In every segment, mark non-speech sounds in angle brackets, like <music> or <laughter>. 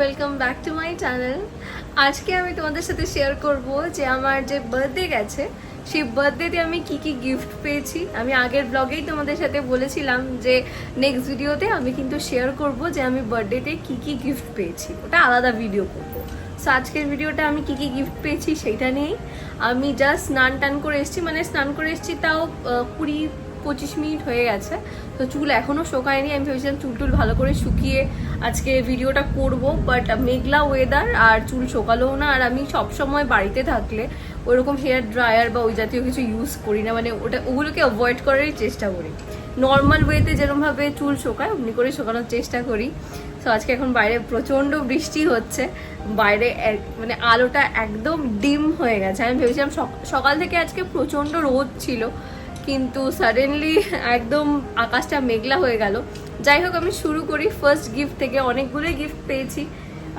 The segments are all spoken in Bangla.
Welcome back to my channel আজকে আমি তোমাদের সাথে শেয়ার করব যে আমার যে বার্থডে গেছে, সেই বার্থডেতে আমি কি কি গিফট পেয়েছি। আমি আগের ব্লগেই তোমাদের সাথে বলেছিলাম যে নেক্সট ভিডিওতে আমি কিন্তু শেয়ার করব যে আমি বার্থডেতে কি কি গিফট পেয়েছি। ওটা আলাদা ভিডিও করব। সো আজকের ভিডিওটা আমি কি কি গিফট পেয়েছি সেইটা নিয়েই আমি জাস্ট স্নান টান করে এসেছি। মানে স্নান করে এসেছি তাও কুড়ি পঁচিশ মিনিট হয়ে গেছে। তো চুল এখনও শোকায়নি। আমি ভেবেছিলাম চুল টুল ভালো করে শুকিয়ে আজকে ভিডিওটা করব বাট মেঘলা ওয়েদার আর চুল শোকালোও না। আর আমি সবসময় বাড়িতে থাকলে ওরকম হেয়ার ড্রায়ার বা ওই জাতীয় কিছু ইউজ করি না। মানে ওটা ওগুলোকে অ্যাভয়েড করারই চেষ্টা করি। নর্মাল ওয়েতে যেরকমভাবে চুল শোকায়, অমনি করে শোকানোর চেষ্টা করি। তো আজকে এখন বাইরে প্রচণ্ড বৃষ্টি হচ্ছে। বাইরে মানে আলোটা একদম ডিম হয়ে গেছে। আমি ভেবেছিলাম সকাল থেকে আজকে প্রচণ্ড রোদ ছিল। কিন্তু সাডেনলি একদম আকাশটা মেঘলা হয়ে গেল। যাই হোক, আমি শুরু করি ফার্স্ট গিফট থেকে। অনেকগুলোই গিফট পেয়েছি।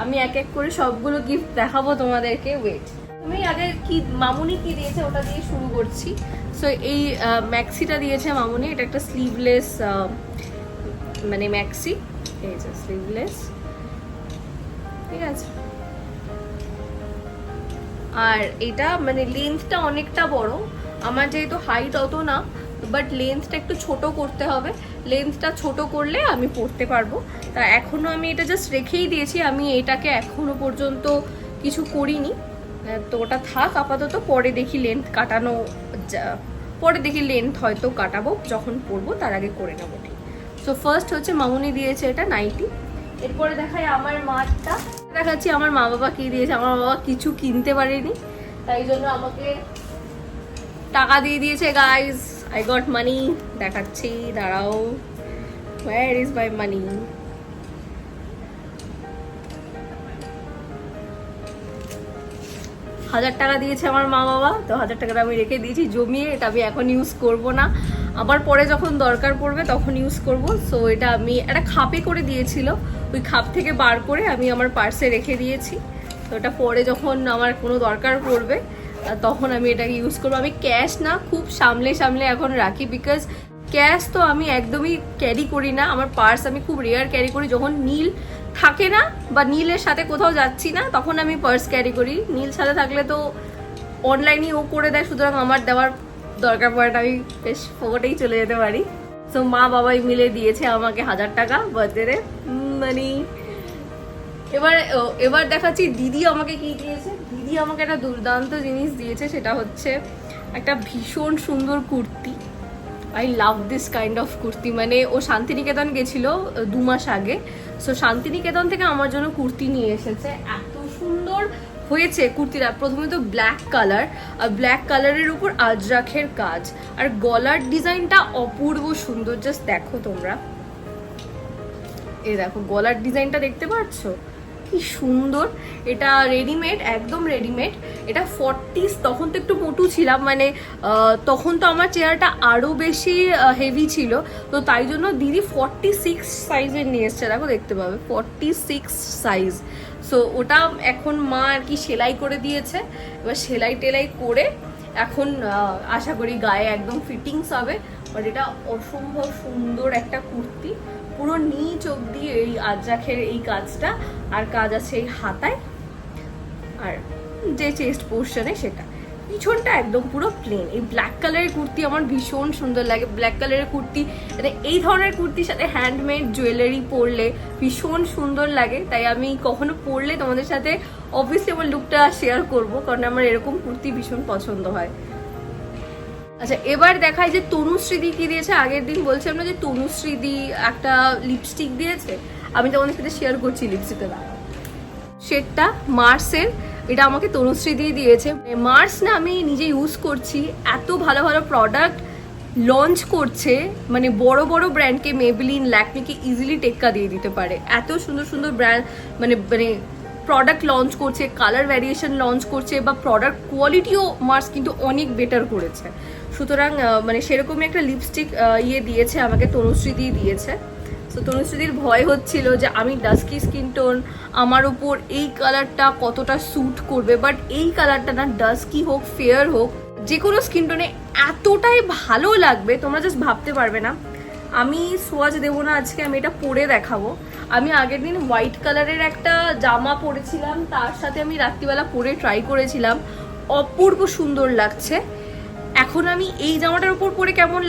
আমি এক এক করে সবগুলো গিফট দেখাবো তোমাদেরকে। ওয়েট তুমি আগে কি, মামুনি কি দিয়েছে ওটা দিয়ে শুরু করছি। সো এই ম্যাক্সিটা দিয়েছে মামুনি। এটা একটা স্লিভলেস মানে ম্যাক্সি এই স্লিভলেস ঠিক আছে। আর এটা মানে লেন্থটা অনেকটা বড়। আমার যেহেতু হাইট অত না বাট লেন্থটা একটু ছোট করতে হবে। লেন্থটা ছোট করলে আমি পড়তে পারব। তা এখনও আমি এটা জাস্ট রেখেই দিয়েছি, আমি এটাকে এখনও পর্যন্ত কিছু করিনি। তো ওটা থাক, আপাতত পরে দেখি লেন্থ কাটানো পরে দেখি লেন্থ হয়তো কাটাবো, যখন পরবো তার আগে করে নেব ঠিক। সো ফার্স্ট হচ্ছে মামুনি দিয়েছে এটা নাইটি এরপরে দেখাই আমার মাঠটা দেখাচ্ছি আমার মা বাবা কি দিয়েছে, আমার বাবা কিছু কিনতে পারেনি। তাই জন্য আমাকে টাকা দিয়ে দিয়েছে গাইজ আই গট মানি দেখাচ্ছি, দাঁড়াও। ওয়ার ইজ মাই মানি হাজার টাকা দিয়েছে আমার মা বাবা, তো হাজার টাকাটা আমি রেখে দিয়েছি, জমিয়ে এটা আমি এখন ইউজ করব না। আবার পরে যখন দরকার পড়বে তখন ইউজ করব। সো এটা আমি একটা খাপে করে দিয়েছিল। ওই খাপ থেকে বার করে আমি আমার পার্সে রেখে দিয়েছি। তো এটা পরে যখন আমার কোনো দরকার পড়বে তখন আমি এটাকে ইউজ করব। আমি ক্যাশ না, খুব সামলে সামলে এখন রাখি বিকজ ক্যাশ তো আমি একদমই ক্যারি করি না। আমার পার্স আমি খুব রেয়ার ক্যারি করি। যখন নীল থাকে না বা নীলের সাথে কোথাও যাচ্ছি না, তখন আমি পার্স ক্যারি করি। নীল সাথে থাকলে তো অনলাইনই ও করে দেয়, সুতরাং আমার দেওয়ার দরকার পড়ে আমি বেশ ফোকটেই চলে যেতে পারি। তো মা বাবাই মিলে দিয়েছে আমাকে হাজার টাকা বার্থডে মানে এবার এবার দেখাচ্ছি দিদি আমাকে কি দিয়েছে। দিদি আমাকে একটা দুর্দান্ত জিনিস দিয়েছে, সেটা হচ্ছে একটা ভীষণ সুন্দর kurti. I love this kind of kurti. মানে ও শান্তিনিকেতন গেছিল দু মাস আগে। সো শান্তিনিকেতন থেকে আমার জন্য কুর্তি নিয়ে এসেছে। এত সুন্দর হয়েছে কুর্তিটা। প্রথমে তো ব্ল্যাক কালার আর ব্ল্যাক কালারের উপর আজরাখের কাজ। আর গলার ডিজাইনটা অপূর্ব সুন্দর। জাস্ট দেখো তোমরা। এ দেখো, গলার ডিজাইনটা দেখতে পাচ্ছ? কি সুন্দর। এটা রেডিমেড একদম রেডিমেড এটা ফর্টিস তখন তো একটু মোটু ছিলাম মানে তখন তো আমার চেয়ারটা আরও বেশি হেভি ছিল। তো তাই জন্য দিদি ফর্টি সিক্স সাইজের নিয়ে এসছে, দেখো, দেখতে পাবে। ফর্টি সিক্স সাইজ সো ওটা এখন মা আর কি সেলাই করে দিয়েছে। এবার সেলাই টেলাই করে এখন আশা করি গায়ে একদম ফিটিংস হবে। বাট এটা অসম্ভব সুন্দর একটা কুর্তি। পুরো নিচ অব্দি এই আজ্রাখের এই কাজটা, আর কাজ আছে এই হাতায়, আর যে চেস্ট পোর্শনে সেটা। পিছনটা একদম পুরো প্লেন এই ব্ল্যাক কালারের কুর্তি আমার ভীষণ সুন্দর লাগে। ব্ল্যাক কালারের কুর্তি মানে এই ধরনের কুর্তির সাথে হ্যান্ডমেড জুয়েলারি পরলে ভীষণ সুন্দর লাগে। তাই আমি কখনো পরলে তোমাদের সাথে অবভিয়াসলি আমার লুকটা শেয়ার করব, কারণ আমার এরকম কুর্তি ভীষণ পছন্দ হয়। আচ্ছা এবার দেখায় যে তনুশ্রীদি কি দিয়েছে? আগের দিন বলছিলাম না যে তনুশ্রীদি একটা লিপস্টিক দিয়েছে? আমি তোমাদের সাথে শেয়ার করছি লিপস্টিকটা দাঁড়াও। শেডটা মার্সের এটা আমাকে তনুশ্রী দিয়ে দিয়েছে মার্স না আমি নিজে ইউজ করছি, এত ভালো ভালো প্রোডাক্ট লঞ্চ করছে মানে বড় বড় ব্র্যান্ডকে মেবলিন ল্যাকমিকে ইজিলি টেক্কা দিয়ে দিতে পারে। এত সুন্দর সুন্দর ব্র্যান্ড মানে মানে প্রোডাক্ট লঞ্চ করছে কালার ভ্যারিয়েশন লঞ্চ করছে, বা প্রোডাক্ট কোয়ালিটিও মার্স কিন্তু অনেক বেটার করেছে। সুতরাং মানে সেরকমই একটা লিপস্টিক ইয়ে দিয়েছে, আমাকে তনুশ্রী দিয়ে দিয়েছে। তো তনুশ্রীদির ভয় হচ্ছিল যে আমি ডাস্কি স্কিন টোন আমার উপর এই কালারটা কতটা স্যুট করবে বাট এই কালারটা না ডাস্কি হোক ফেয়ার হোক যে কোনো স্কিন টোনে এতটাই ভালো লাগবে, তোমরা জাস্ট ভাবতে পারবে না। আমি সোয়াজ দেবো না আজকে, আমি এটা পরে দেখাবো। আমি আগের দিন হোয়াইট কালারের একটা জামা পরেছিলাম, তার সাথে আমি রাত্রিবেলা পরে ট্রাই করেছিলাম। অপূর্ব সুন্দর লাগছে। এখন আমি এই জামাটার উপর পরে কেমন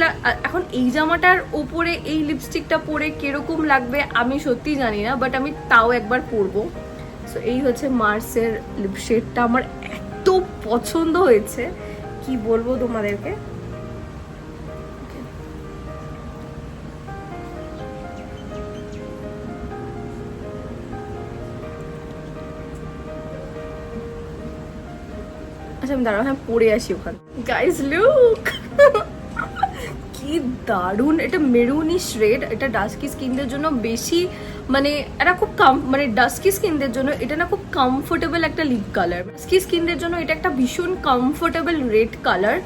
এখন এই জামাটার উপরে এই লিপস্টিকটা পরে কীরকম লাগবে আমি সত্যি জানি না বাট আমি তাও একবার পরবো। সো এই হচ্ছে মার্সের লিপ শেডটা আমার এত পছন্দ হয়েছে। কি বলব তোমাদেরকে? আচ্ছা আমি দাঁড়াও হ্যাঁ পরে আসি ওখানে। গাইজ লুক কি দারুণ, এটা মেরুনিশ রেড এটা ডাস্কি স্কিনদের জন্য বেশি মানে এটা খুব কাম মানে ডাস্কি স্কিনদের জন্য এটা না খুব কমফোর্টেবল একটা লিপ কালার ডাস্কি স্কিনদের জন্য এটা একটা ভীষণ কমফোর্টেবল রেড কালার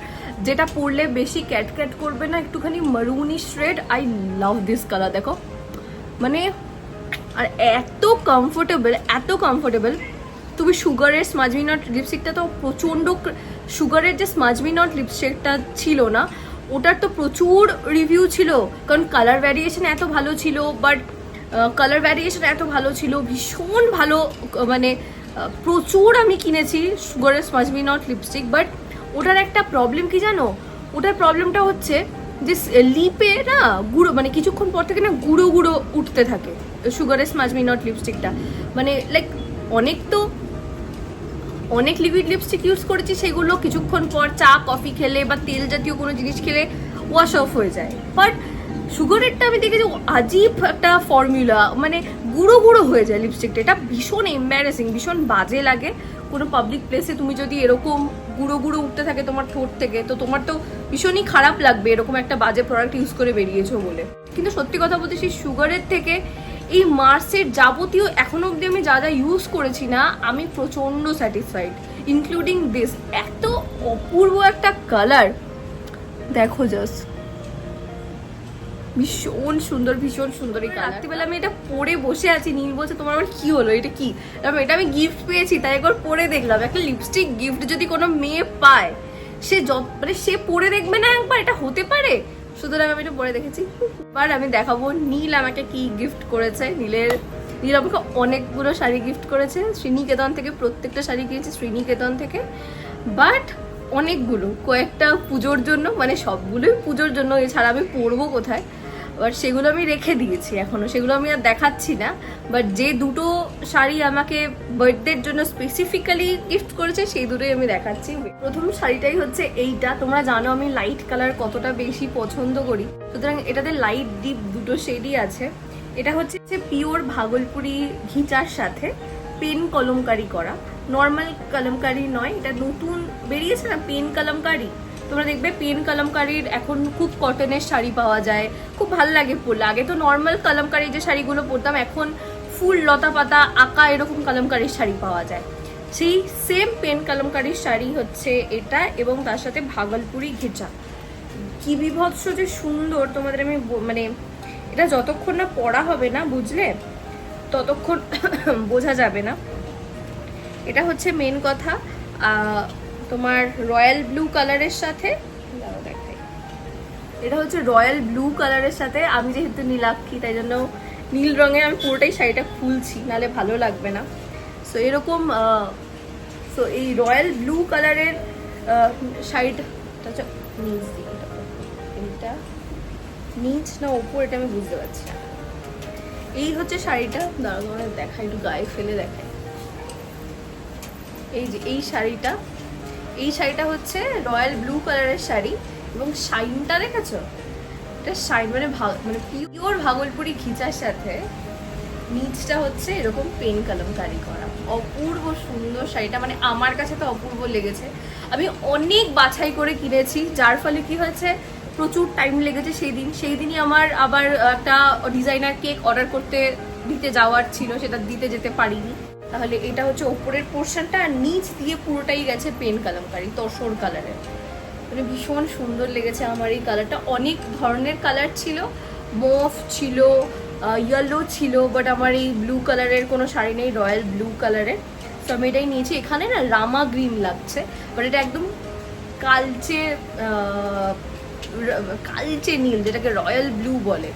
যেটা পরলে বেশি ক্যাট ক্যাট করবে না, একটুখানি maroonish red I love this colour দেখো। মানে আর এত কমফোর্টেবল এত কমফোর্টেবল তুমি সুগারের স্মাজমি নট লিপস্টিকটা তো প্রচণ্ড সুগারের যে স্মাজমি নট লিপস্টিকটা ছিল না, ওটার তো প্রচুর রিভিউ ছিল। কারণ কালার ভ্যারিয়েশন এত ভালো ছিল বাট কালার ভ্যারিয়েশন এত ভালো ছিল, ভীষণ ভালো মানে প্রচুর আমি কিনেছি সুগারের স্মাজমি নট লিপস্টিক বাট ওটার একটা প্রবলেম কি জানো? ওটার প্রবলেমটা হচ্ছে যে লিপে না গুঁড়ো মানে কিছুক্ষণ পর থেকে না গুঁড়ো গুঁড়ো উঠতে থাকে সুগারের স্মাজমি নট লিপস্টিকটা মানে লাইক অনেক তো অনেক লিকুইড লিপস্টিক ইউজ করেছি, সেগুলো কিছুক্ষণ পর চা কফি খেলে বা তেল জাতীয় কোনো জিনিস খেলে ওয়াশ অফ হয়ে যায়। বাট সুগারেরটা আমি দেখেছি আজীব একটা ফর্মুলা মানে গুঁড়ো গুঁড়ো হয়ে যায় লিপস্টিকটা এটা ভীষণ এম্বারেসিং ভীষণ বাজে লাগে। কোনো পাবলিক প্লেসে তুমি যদি এরকম গুঁড়ো গুঁড়ো উঠতে থাকে তোমার ঠোঁট থেকে, তো তোমার তো ভীষণই খারাপ লাগবে এরকম একটা বাজে প্রোডাক্ট ইউজ করে বেরিয়েছো বলে। কিন্তু সত্যি কথা বলতে সেই সুগারের থেকে এই মার্সের যাবতীয় এখনও অবধি আমি যা যা ইউজ করেছি না, আমি প্রচণ্ড স্যাটিসফাইড ইনক্লুডিং দিস এত অপূর্ব একটা কালার দেখো জাস্ট ভীষণ সুন্দর ভীষণ সুন্দর এই রাত্রিবেলা আমি এটা পরে বসে আছি, নীল বলছে, তোমার আবার কি হলো? এটা কি? এরকম এটা আমি গিফট পেয়েছি, তাই একবার পরে দেখলাম। একটা লিপস্টিক গিফট যদি কোনো মেয়ে পায়, সে যত মানে সে পরে দেখবে না একবার, এটা হতে পারে? সুতরাং আমি এটা পরে দেখেছি। এবার আমি দেখাবো, নীল আমাকে কি গিফট করেছে। নীলের, নীল আমাকে অনেকগুলো শাড়ি গিফট করেছে। শ্রীনিকেতন থেকে প্রত্যেকটা শাড়ি কিনেছি, শ্রীনিকেতন থেকে। বাট অনেকগুলো, কয়েকটা পুজোর জন্য মানে সবগুলোই পুজোর জন্য। এছাড়া আমি পরবো কোথায়? বাট সেগুলো আমি রেখে দিয়েছি এখনও। সেগুলো আমি আর দেখাচ্ছি না। বাট যে দুটো শাড়ি আমাকে বার্থডের জন্য স্পেসিফিক্যালি গিফট করেছে, সেই দুটোই আমি দেখাচ্ছি। প্রথম শাড়িটাই হচ্ছে এইটা। তোমরা জানো আমি লাইট কালার কতটা বেশি পছন্দ করি। সুতরাং এটাতে লাইট ডিপ দুটো শেডই আছে। এটা হচ্ছে পিওর ভাগলপুরি ঘিচার সাথে পেন কলমকারি করা। নর্মাল কলমকারি নয়, এটা নতুন, বেরিয়েছে না পেন কলমকারি? তোমরা দেখবে পেন কলমকারির এখন খুব কটনের শাড়ি পাওয়া যায়। খুব ভালো লাগে পরলে আগে তো নর্মাল কলমকারি যে শাড়িগুলো পরতাম, এখন ফুল লতা পাতা আঁকা এরকম কলমকারির শাড়ি পাওয়া যায়। সেই সেম পেন কলমকারির শাড়ি হচ্ছে এটা এবং তার সাথে ভাগলপুরি ঘেঁচা। কি বিভৎস যে সুন্দর তোমাদের আমি মানে এটা যতক্ষণ না পড়া হবে না, বুঝলে? ততক্ষণ <coughs> বোঝা যাবে না। এটা হচ্ছে মেন কথা। তোমার রয়্যাল ব্লু কালারের সাথে দেখাই। এটা হচ্ছে রয়্যাল ব্লু কালারের সাথে। আমি যেহেতু নীলাক্ষী, তাই জন্য নীল রঙের আমি পুরোটাই শাড়িটা খুলছি নালে ভালো লাগবে না। সো এরকম সো এই রয়্যাল ব্লু কালারের শাড়িটা নিচ এটা নিচ না ওপর, এটা আমি বুঝতে পারছি না। এই হচ্ছে শাড়িটা দাঁড়া তোমাদের দেখা একটু গায়ে ফেলে দেখাই। এই যে, এই শাড়িটা এই শাড়িটা হচ্ছে রয়্যাল ব্লু কালারের শাড়ি এবং শাইনটা দেখেছ? এটা শাইন মানে মানে পিওর ভাগলপুরি খিচার সাথে নিচটা হচ্ছে এরকম পেন কালামকারি করা অপূর্ব সুন্দর শাড়িটা মানে আমার কাছে তো অপূর্ব লেগেছে। আমি অনেক বাছাই করে কিনেছি, যার ফলে কি হয়েছে, প্রচুর টাইম লেগেছে সেই দিন। সেই দিনই আমার আবার একটা ডিজাইনার কেক অর্ডার করতে দিতে যাওয়ার ছিল, সেটা দিতে যেতে পারিনি। তাহলে এটা হচ্ছে ওপরের পোর্শনটা আর নিচ দিয়ে পুরোটাই গেছে পেন কালামকারি তসর কালারের মানে ভীষণ সুন্দর লেগেছে আমার এই কালারটা অনেক ধরনের কালার ছিল মফ ছিল ইয়েলো ছিল বাট আমার এই ব্লু কালারের কোনো শাড়ি নেই রয়্যাল ব্লু কালারের তো আমি এটাই নিয়েছি। এখানে না রামা গ্রিন লাগছে বাট এটা একদম কালচে কালচে নীল, যেটাকে রয়্যাল ব্লু বলে,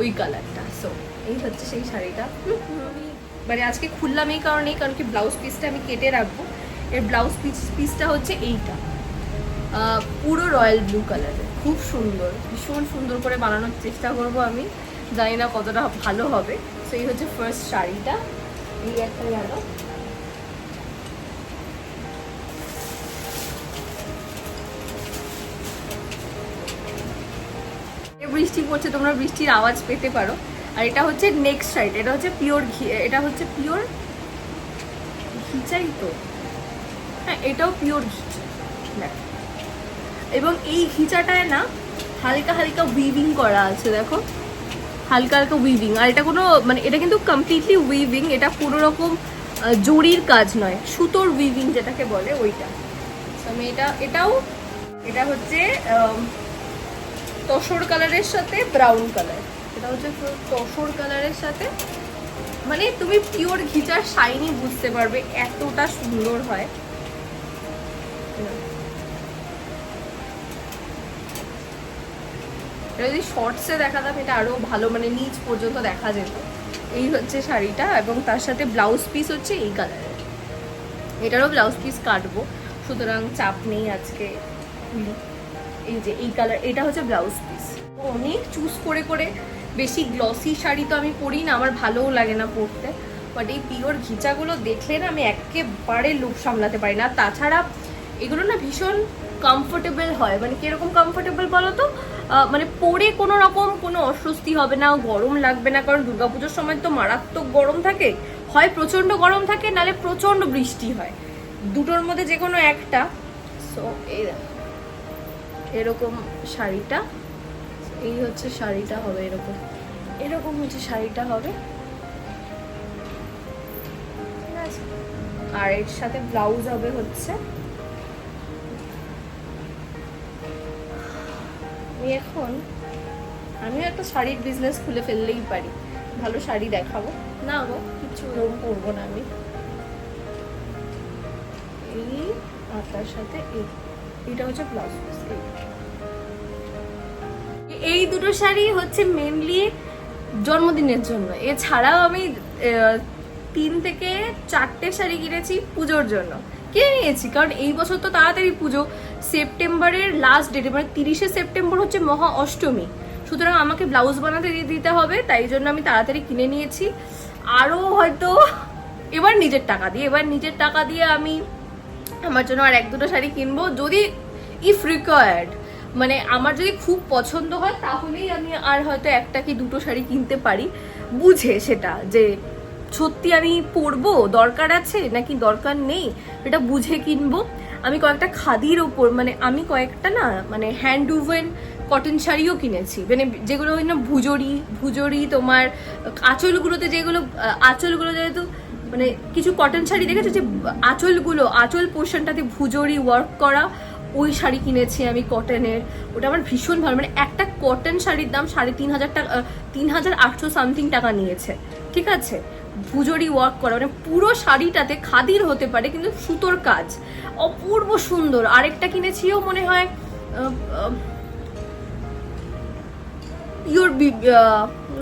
ওই কালারটা সো এই হচ্ছে সেই শাড়িটা। মানে আজকে খুললাম এই কারণেই, কারণ কি ব্লাউজ পিসটা আমি কেটে রাখব। এর ব্লাউজ পিস পিসটা হচ্ছে এইটা। পুরো রয়্যাল ব্লু কালারের খুব সুন্দর, ভীষণ সুন্দর করে বানানোর চেষ্টা করব আমি। জানি না কতটা ভালো হবে। সো এই হচ্ছে ফার্স্ট শাড়িটা। এই একটা গেল। বৃষ্টি পড়ছে, তোমরা বৃষ্টির আওয়াজ পেতে পারো। আর এটা হচ্ছে নেক্সট সাইড এটা হচ্ছে পিওর ঘি, এটা হচ্ছে পিওর ঘিচাই তো? হ্যাঁ এটাও পিওর দেখ। এবং এই ঘিচাটায় না হালকা হালকা উইভিং করা আছে, দেখো। হালকা হালকা উইভিং আর এটা কোনো মানে এটা কিন্তু কমপ্লিটলি উইভিং এটা কোনো রকম জরির কাজ নয়। সুতোর উইভিং যেটাকে বলে ওইটা। আমি এটা, এটাও, এটা হচ্ছে তসর কালারের সাথে ব্রাউন কালার এটা হচ্ছে তসর কালারের সাথে। মানে তুমি পিওর ঘিচার শাইনি বুঝতে পারবে এতটা সুন্দর হয়। এটা যদি শর্টসে দেখাতাম, এটা আরও ভালো মানে নিচ পর্যন্ত দেখা যেত। এই হচ্ছে শাড়িটা এবং তার সাথে ব্লাউজ পিস হচ্ছে এই কালারের এটারও ব্লাউজ পিস কাটবো। সুতরাং চাপ নেই আজকে। এই যে এই কালার এটা হচ্ছে ব্লাউজ পিস অনেক চুজ করে করে বেশি গ্লসি শাড়ি তো আমি পরি না, আমার ভালোও লাগে না পরতে। বাট এই পিওর ঘিচাগুলো দেখলে না আমি একেবারে লুক সামলাতে পারি না। তাছাড়া এগুলো না ভীষণ কমফোর্টেবল হয়। মানে কীরকম কমফোর্টেবল বলো তো? মানে পরে কোনো রকম কোনো অস্বস্তি হবে না, গরম লাগবে না। কারণ দুর্গাপুজোর সময় তো মারাত্মক গরম থাকে। হয় প্রচণ্ড গরম থাকে, নালে প্রচণ্ড বৃষ্টি হয়। দুটোর মধ্যে যে কোনো একটা। সো এই এরকম শাড়িটা। এই হচ্ছে শাড়িটা হবে এরকম। এরকম হচ্ছে শাড়িটা হবে? আর এর সাথে ব্লাউজ হবে হচ্ছে। আমি এখন আমিও একটা শাড়ির বিজনেস খুলে ফেললেই পারি। ভালো শাড়ি দেখাবো। না গো কিছু ওরকম করব না আমি। এই আর তার সাথে এই এটা হচ্ছে ব্লাউজ। পিস এই এই দুটো শাড়ি হচ্ছে মেনলি জন্মদিনের জন্য। এছাড়াও আমি তিন থেকে চারটে শাড়ি কিনেছি পুজোর জন্য। কিনে নিয়েছি, কারণ এই বছর তো তাড়াতাড়ি পুজো। সেপ্টেম্বরের লাস্ট ডেটে মানে তিরিশে সেপ্টেম্বর হচ্ছে মহা অষ্টমী। সুতরাং আমাকে ব্লাউজ বানাতে দিয়ে দিতে হবে, তাই জন্য আমি তাড়াতাড়ি কিনে নিয়েছি। আরও হয়তো এবার নিজের টাকা দিয়ে, এবার নিজের টাকা দিয়ে আমি আমার জন্য আর এক দুটো শাড়ি কিনবো। যদি ইফ রিকোয়ার্ড মানে আমার যদি খুব পছন্দ হয়, তাহলেই আমি আর হয়তো একটা কি দুটো শাড়ি কিনতে পারি। বুঝে সেটা যে সত্যি আমি পরবো? দরকার আছে নাকি দরকার নেই? এটা বুঝে কিনবো। আমি কয়েকটা খাদির ওপর মানে আমি কয়েকটা না মানে হ্যান্ড উভেন কটন শাড়িও কিনেছি। মানে যেগুলো হয় না ভুজরি ভুজরি তোমার আঁচলগুলোতে যেগুলো, আঁচলগুলো যেহেতু মানে কিছু কটন শাড়ি দেখেছ যে আঁচলগুলো, আঁচল পোর্শনটাতে ভুজরি ওয়ার্ক করা ওই শাড়ি কিনেছি আমি কটনের ওটা আমার ভীষণ ভালো। মানে একটা কটন শাড়ির দাম সাড়ে তিন হাজার টাকা তিন হাজার আটশো সামথিং টাকা নিয়েছে। ঠিক আছে? ভুজরি ওয়ার্ক করা। মানে পুরো শাড়িটাতে খাদির হতে পারে কিন্তু সুতোর কাজ। অপূর্ব সুন্দর। আরেকটা কিনেছিও মনে হয় আহ,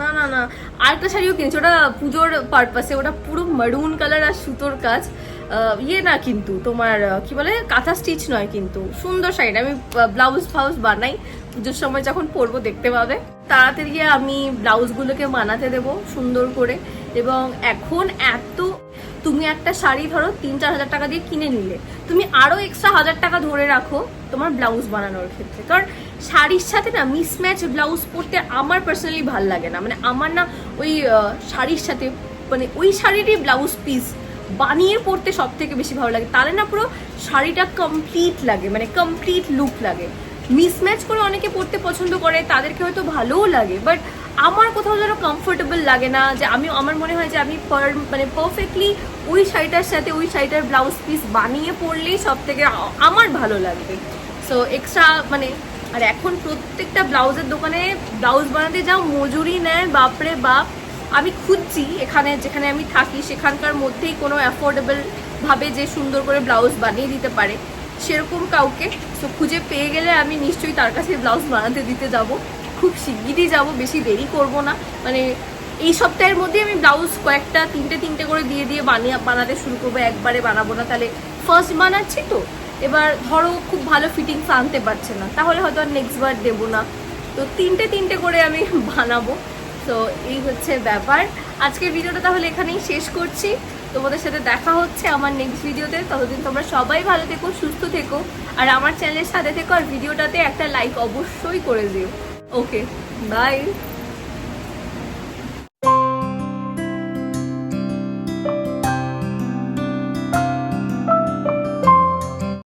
না না না। আরেকটা শাড়িও কিনেছি। ওটা পুজোর পারপাসে ওটা পুরো মারুন কালার আর সুতোর কাজ। ইয়ে না কিন্তু তোমার কি বলে, কাঁথা স্টিচ নয় কিন্তু, সুন্দর শাড়িটা আমি ব্লাউজ ফাউজ বানাই। পুজোর সময় যখন পরবো, দেখতে পাবে। তাড়াতাড়ি গিয়ে আমি ব্লাউজগুলোকে বানাতে দেবো সুন্দর করে। এবং এখন এত, তুমি একটা শাড়ি ধরো তিন চার হাজার টাকা দিয়ে কিনে নিলে। তুমি আরও এক্সট্রা হাজার টাকা ধরে রাখো তোমার ব্লাউজ বানানোর ক্ষেত্রে। কারণ শাড়ির সাথে না মিসম্যাচ ব্লাউজ পরতে আমার পার্সোনালি ভালো লাগে না। মানে আমার না ওই শাড়ির সাথে মানে ওই শাড়িরই ব্লাউজ পিস বানিয়ে পরতে সব থেকে বেশি ভালো লাগে। তাহলে না পুরো শাড়িটা কমপ্লিট লাগে মানে কমপ্লিট লুক লাগে। মিসম্যাচ করে অনেকে পরতে পছন্দ করে, তাদেরকে হয়তো ভালোও লাগে বাট আমার কোথাও যেন কমফোর্টেবল লাগে না, যে আমি, আমার মনে হয় যে আমি পার মানে পারফেক্টলি ওই শাড়িটার সাথে ওই শাড়িটার ব্লাউজ পিস বানিয়ে পরলেই সব থেকে আমার ভালো লাগবে। সো এক্সট্রা মানে আর এখন প্রত্যেকটা ব্লাউজের দোকানে ব্লাউজ বানাতে যাও, মজুরি নেয়, বাপরে বাপ। আমি খুঁজছি এখানে, যেখানে আমি থাকি, সেখানকার মধ্যেই কোনো অ্যাফোর্ডেবল ভাবে যে সুন্দর করে ব্লাউজ বানিয়ে দিতে পারে, সেরকম কাউকে। তো খুঁজে পেয়ে গেলে আমি নিশ্চয়ই তার কাছে ব্লাউজ বানাতে দিতে যাব। খুব শিগগিরই যাব, বেশি দেরি করব না। মানে এই সপ্তাহের মধ্যে আমি ব্লাউজ কয়েকটা, তিনটে তিনটে করে দিয়ে দিয়ে বানিয়ে, বানাতে শুরু করব, একবারে বানাবো না। তাহলে ফার্স্ট বানাচ্ছি তো, এবার ধরো খুব ভালো ফিটিংস আনতে পারছে না, তাহলে হয়তো আর নেক্সট বার দেবো না। তো তিনটে তিনটে করে আমি বানাবো। তো এই হচ্ছে ব্যাপার। আজকের ভিডিওটা তাহলে এখানেই শেষ করছি। তোমাদের সাথে দেখা হচ্ছে আমার নেক্সট ভিডিওতে। ততদিন তোমরা সবাই ভালো থেকো, সুস্থ থেকো। আর আমার চ্যানেলের সাথে থেকো আর ভিডিওটাতে একটা লাইক অবশ্যই করে দিও। Okay bye